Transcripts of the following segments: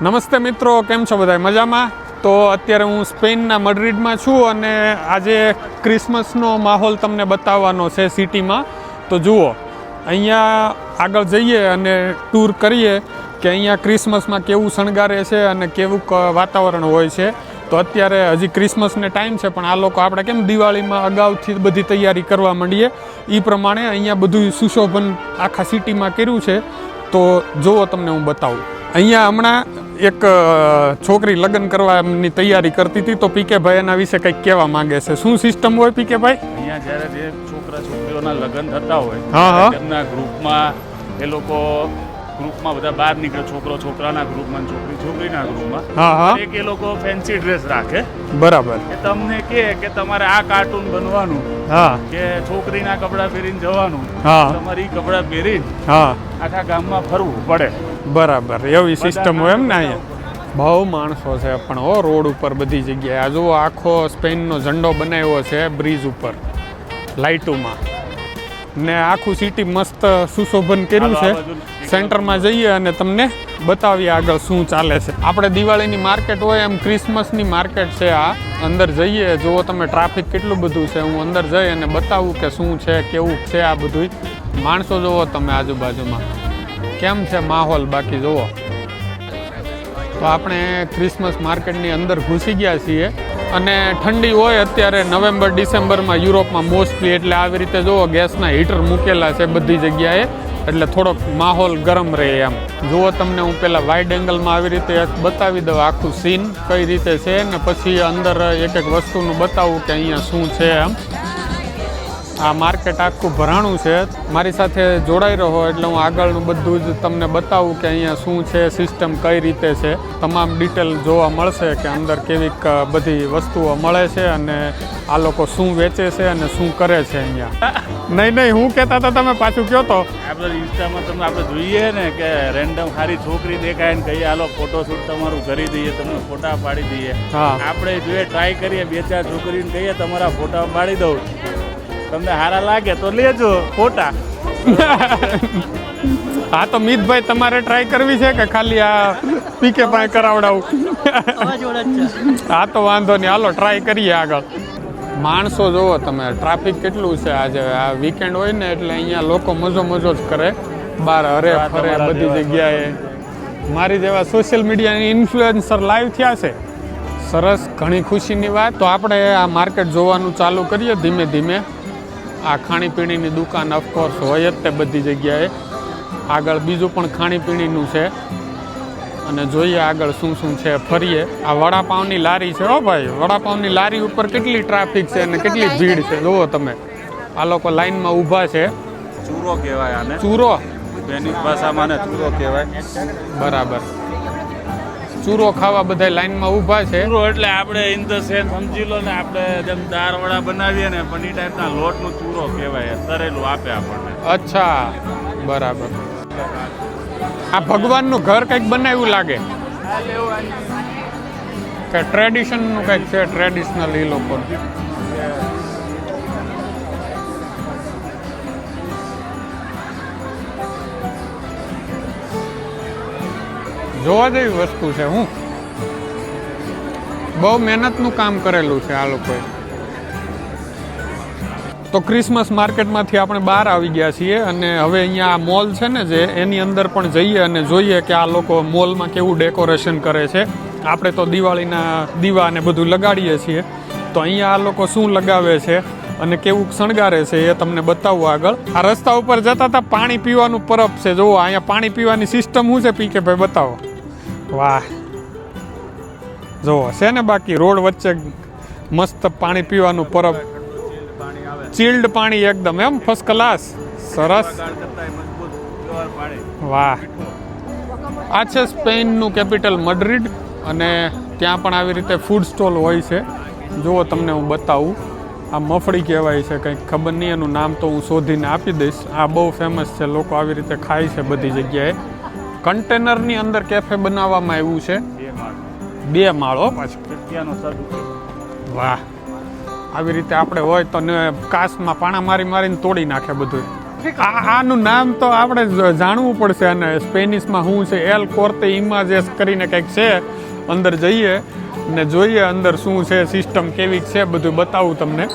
નમસ્તે મિત્રો, કેમ છો બધા મજામાં? તો અત્યારે હું સ્પેનના મડ્રિડમાં છું અને આજે ક્રિસમસનો માહોલ તમને બતાવવાનો છે સિટીમાં. તો જુઓ, અહીંયા આગળ જઈએ અને ટૂર કરીએ કે અહીંયા ક્રિસમસમાં કેવું શણગારે છે અને કેવું વાતાવરણ હોય છે. તો અત્યારે હજી ક્રિસમસને ટાઈમ છે, પણ આ લોકો આપણે કેમ દિવાળીમાં અગાઉથી બધી તૈયારી કરવા માંડીએ? એ પ્રમાણે અહીંયા બધું સુશોભન આખા સિટીમાં કર્યું છે. તો જુઓ તમને હું બતાવું. અહીંયા હમણાં એક છોકરી લગ્ન કરવાની તૈયારી કરતી હતી તો પીકે ભાઈ એના વિશે કંઈક કહેવા માંગે છે. શું સિસ્ટમ હોય પીકે ભાઈ? અહીંયા જ્યારે જે છોકરા છોકરીઓના લગ્ન થતા હોય હા, હા. એમના ગ્રુપમાં એ લોકો ગ્રુપમાં બધા બહાર નીકળે છોકરો છોકરાના ગ્રુપમાં છોકરી છોકરીના ગ્રુપમાં હા હા. એક એ લોકો ફેન્સી ડ્રેસ રાખે. બરાબર. કે તમને કહે કે તમારે આ કાર્ટૂન બનવાનું હા. કે છોકરીના કપડાં પહેરીને જવાનું હા. તમારી કપડાં પહેરીને હા. આખા ગામમાં ફરવું પડે. બરાબર. એવી સિસ્ટમ હોય એમ ને અહીંયા? બહુ માણસો છે પણ હો રોડ ઉપર બધી જગ્યાએ. આ જુઓ આખો સ્પેનનો ઝંડો બનાવ્યો છે બ્રિજ ઉપર લાઇટોમાં. ને આખું સિટી મસ્ત સુશોભન કર્યું છે. સેન્ટરમાં જઈએ અને તમને બતાવીએ આગળ શું ચાલે છે. આપણે દિવાળીની માર્કેટ હોય એમ ક્રિસમસની માર્કેટ છે આ. અંદર જઈએ જુઓ તમે ટ્રાફિક કેટલું બધું છે. હું અંદર જઈ અને બતાવું કે શું છે કેવું છે આ બધું માણસો જુઓ તમે આજુબાજુમાં. કેમ છે માહોલ? બાકી જુઓ. તો આપણે ક્રિસમસ માર્કેટની અંદર ઘૂસી ગયા છીએ અને ઠંડી હોય અત્યારે નવેમ્બર ડિસેમ્બરમાં યુરોપમાં મોસ્ટલી એટલે આવી રીતે જુઓ, ગેસના હીટર મૂકેલા છે બધી જગ્યાએ, એટલે થોડોક માહોલ ગરમ રહે એમ. જુઓ તમને હું પહેલાં વાઇડ એંગલમાં આવી રીતે બતાવી દઉં આખું સીન કઈ રીતે છે ને પછી અંદર એક એક વસ્તુનું બતાવું કે અહીંયા શું છે એમ. આ માર્કેટ આખું ભરાણું છે. મારી સાથે જોડાઈ રહો એટલે હું આગળનું બધું જ તમને બતાવું કે અહીંયા શું છે સિસ્ટમ કઈ રીતે છે. તમામ ડિટેલ જોવા મળશે કે અંદર કેવીક બધી વસ્તુઓ મળે છે અને આ લોકો શું વેચે છે અને શું કરે છે અહીંયા. નહીં નહીં હું કહેતા હતા તમે પાછું કહો તો. આપણે ઇન્સ્ટામાં તમે આપણે જોઈએ ને કે રેન્ડમ સારી છોકરી દેખાય ને કહીએ હાલો ફોટોશૂટ તમારું કરી દઈએ તમને ફોટા પાડી દઈએ. હા. આપણે જોઈએ ટ્રાય કરીએ બે ચાર છોકરીને કહીએ તમારા ફોટા પાડી દઉં. તમને સારા લાગે તો લેજો ફોટા. હા તો મિતભાઈ તમારે ટ્રાય કરવી છે કે ખાલી આ પીકે પાસે કરાવડાવું? હા તો વાંધો નહીં. હાલો ટ્રાય કરીએ આગળ. માણસો જુઓ તમે ટ્રાફિક કેટલું છે આજે? આ વીકેન્ડ હોય ને એટલે અહીંયા લોકો મજો મજો જ કરે. બાર હરે ફરે બધી જગ્યાએ. મારી જેવા સોશિયલ મીડિયાની ઇન્ફ્લુએન્સર લાઈવ થયા છે. સરસ ઘણી ખુશીની વાત. તો આપણે આ માર્કેટ જોવાનું ચાલુ કરીએ ધીમે ધીમે. આ ખાણીપીણીની દુકાન ઓફકોર્સ હોય જ તે બધી જગ્યાએ. આગળ બીજું પણ ખાણીપીણીનું છે. અને જોઈએ આગળ શું શું છે ફરીએ. આ વડાપાવની લારી છે હો ભાઈ. વડાપાવની લારી ઉપર કેટલી ટ્રાફિક છે અને કેટલી ભીડ છે? જુઓ તમે. આ લોકો લાઈનમાં ઊભા છે. ચૂરો કહેવાય આને. ચૂરો? સ્પેનિશ ભાષામાં ચૂરો કહેવાય. બરાબર. ચૂરો ખાવા બધા લાઈનમાં ઊભા છે. ચૂરો એટલે આપણે ઇન ધ સેન સમજી લો ને આપણે જેમ દાળ વડા બનાવીએ ને પણ એ ટાઈપના લોટનું ચૂરો કહેવાય તરેલું આપે આપણને. અચ્છા બરાબર. આ ભગવાનનું ઘર કંઈક બનાવ્યું લાગે. કે ટ્રેડિશનનું કંઈક છે ટ્રેડિશનલ એ લોકોનું જોવા જેવી વસ્તુ છે, હું. બહુ મહેનતનું કામ કરેલું છે આ લોકોએ. તો ક્રિસમસ માર્કેટમાંથી આપણે બહાર આવી ગયા છીએ અને હવે અહીંયા આ મોલ છે ને જે એની અંદર પણ જઈએ અને જોઈએ કે આ લોકો મોલમાં કેવું ડેકોરેશન કરે છે. આપણે તો દિવાળીના દીવા ને બધું લગાડીએ છીએ. તો અહીંયા આ લોકો શું લગાવે છે અને કેવું શણગારે છે એ તમને બતાવું આગળ. આ રસ્તા ઉપર જતા હતા પાણી પીવાનું પરબ છે. જુઓ, અહીંયા પાણી પીવાની સિસ્ટમ શું છે, પી કે ભાઈ બતાવો. વાહ. જુઓ, છે ને બાકી રોડ વચ્ચે મસ્ત પાણી પીવાનું પરબ. ચિલ્ડ પાણી એકદમ, એમ? ફર્સ્ટ ક્લાસ સરસ. વાહ. આ છે સ્પેનનું કેપિટલ મડ્રિડ અને ત્યાં પણ આવી રીતે ફૂડ સ્ટોલ હોય છે. જુઓ, તમને હું બતાવું. આ મફળી કહેવાય છે, કંઈક ખબર નહીં, એનું નામ તો હું શોધીને આપી દઈશ. આ બહુ ફેમસ છે, લોકો આવી રીતે ખાય છે બધી જગ્યાએ. કન્ટેનરની અંદર કેફે બનાવવામાં આવ્યું છે. બે માળો. વાહ. આવી રીતે આપણે હોય તો ને કાચમાં પાણા મારી મારીને તોડી નાખે બધું. આનું નામ તો આપણે જાણવું પડશે અને સ્પેનિશમાં શું છે એલ કોર્તે ઇમાજેસ કરીને કંઈક છે અંદર જઈએ ને જોઈએ અંદર શું છે સિસ્ટમ કેવી છે બધું બતાવું તમને.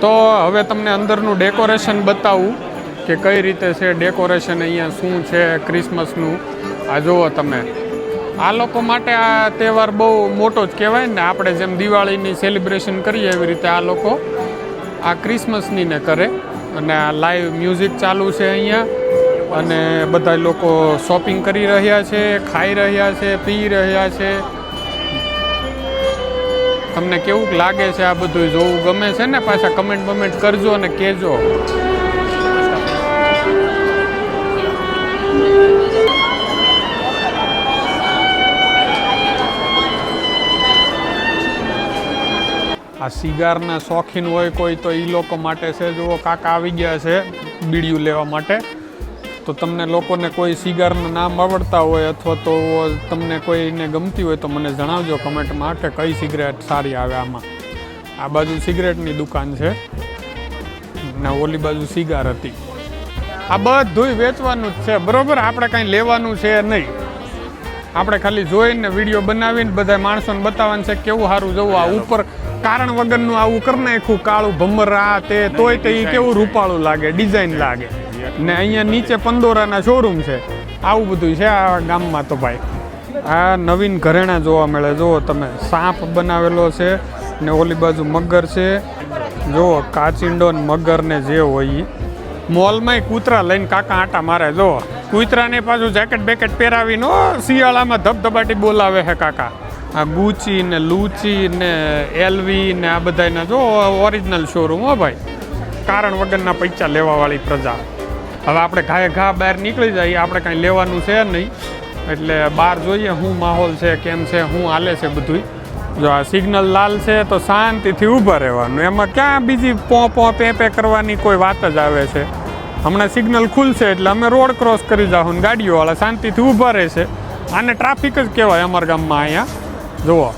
તો હવે તમને અંદરનું ડેકોરેશન બતાવું. કે કઈ રીતે છે ડેકોરેશન અહીંયા શું છે ક્રિસમસનું આ જુઓ તમે. આ લોકો માટે આ તહેવાર બહુ મોટો જ કહેવાય ને, આપણે જેમ દિવાળીની સેલિબ્રેશન કરીએ એવી રીતે આ લોકો આ ક્રિસમસની ને કરે. અને આ લાઈવ મ્યુઝિક ચાલુ છે અહીંયા. અને બધા લોકો શોપિંગ કરી રહ્યા છે, ખાઈ રહ્યા છે, પી રહ્યા છે. તમને કેવું લાગે છે આ બધું જોવું ગમે છે ને? પાછા કમેન્ટ બમેન્ટ કરજો અને કહેજો. આ સિગારના શોખીન હોય કોઈ તો એ લોકો માટે છે. જુઓ, કાકા આવી ગયા છે બીડિયું લેવા માટે. તો તમને લોકોને કોઈ સિગારના નામ આવડતા હોય અથવા તો તમને કોઈને ગમતી હોય તો મને જણાવજો કમેન્ટમાં કે કઈ સિગરેટ સારી આવે આમાં. આ બાજુ સિગરેટની દુકાન છે ને ઓલી બાજુ સિગાર હતી. આ બધું વેચવાનું જ છે. બરોબર? આપણે કાંઈ લેવાનું છે નહીં. આપણે ખાલી જોઈને વીડિયો બનાવીને બધા માણસોને બતાવવાનું છે કેવું સારું જવું આ ઉપર. કારણ વગરનું આવું કરી નાખ્યું કાળું ભમર આ તે તોય તે કેવું રૂપાળું લાગે ડિઝાઇન લાગે. ને અહીંયા નીચે પંદોરાના શોરૂમ છે. આવું બધું છે આ ગામમાં તો ભાઈ. આ નવીન ઘરેણા જોવા મળે. જુઓ તમે સાપ બનાવેલો છે ને ઓલી બાજુ મગર છે. જુઓ કાચિંડો ને મગર ને જે હોય ઈ. મોલમાંય કૂતરા લઈને કાકા આટા મારે, જો. કૂતરાને પાછું જેકેટ બેકેટ પહેરાવીને શિયાળામાં ધબધબાટી બોલાવે છે કાકા. આ ગુચી ને લૂચી ને એલવી ને આ બધાના જો ઓરિજિનલ શોરૂમ હો ભાઈ. કારણ વગરના પૈસા લેવાવાળી પ્રજા. હવે આપણે ઘાએ ઘા બહાર નીકળી જઈએ આપણે કાંઈ લેવાનું છે નહીં. એટલે બહાર જોઈએ શું માહોલ છે, કેમ છે શું હાલે છે બધુંય. જો આ સિગ્નલ લાલ છે તો શાંતિથી ઊભા રહેવાનું. એમાં ક્યાં બીજી પોં પોં પે પે કરવાની કોઈ વાત જ આવે છે. હમણાં સિગ્નલ ખુલશે એટલે અમે રોડ ક્રોસ કરી જાઉં ને ગાડીઓવાળા શાંતિથી ઊભા રહેશે. આને ટ્રાફિક જ કહેવાય અમારા ગામમાં અહીંયા. જુઓ.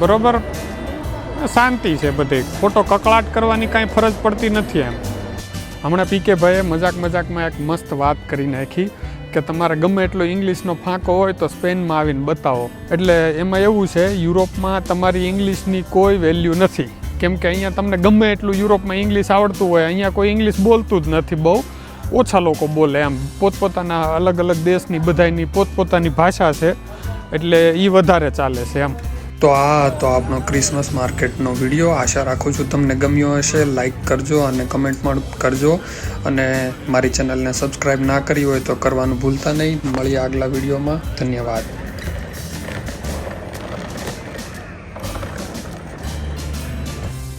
બરાબર? શાંતિ છે બધી. ખોટો કકળાટ કરવાની કાંઈ ફરજ પડતી નથી એમ. હમણાં પીકે ભાઈએ મજાક મજાકમાં એક મસ્ત વાત કરી નાખી કે તમારે ગમે એટલો ઇંગ્લિશનો ફાંકો હોય તો સ્પેનમાં આવીને બતાવો. એટલે એમાં એવું છે, યુરોપમાં તમારી ઇંગ્લિશની કોઈ વેલ્યુ નથી. કેમ કે અહીંયા તમને ગમે એટલું યુરોપમાં ઇંગ્લિશ આવડતું હોય, અહીંયા કોઈ ઇંગ્લિશ બોલતું જ નથી બહુ. ઓછા લોકો બોલે એમ. પોતપોતાના અલગ અલગ દેશની બધાની પોતપોતાની ભાષા છે, એટલે એ વધારે ચાલે છે એમ. તો આ હતો આપણો ક્રિસમસ માર્કેટનો વીડિયો. આશા રાખું છું તમને ગમ્યો હશે. લાઇક કરજો અને કમેન્ટ પણ કરજો. અને મારી ચેનલને સબસ્ક્રાઈબ ના કરી હોય તો કરવાનું ભૂલતા નહીં. મળીએ આગલા વિડીયોમાં. ધન્યવાદ.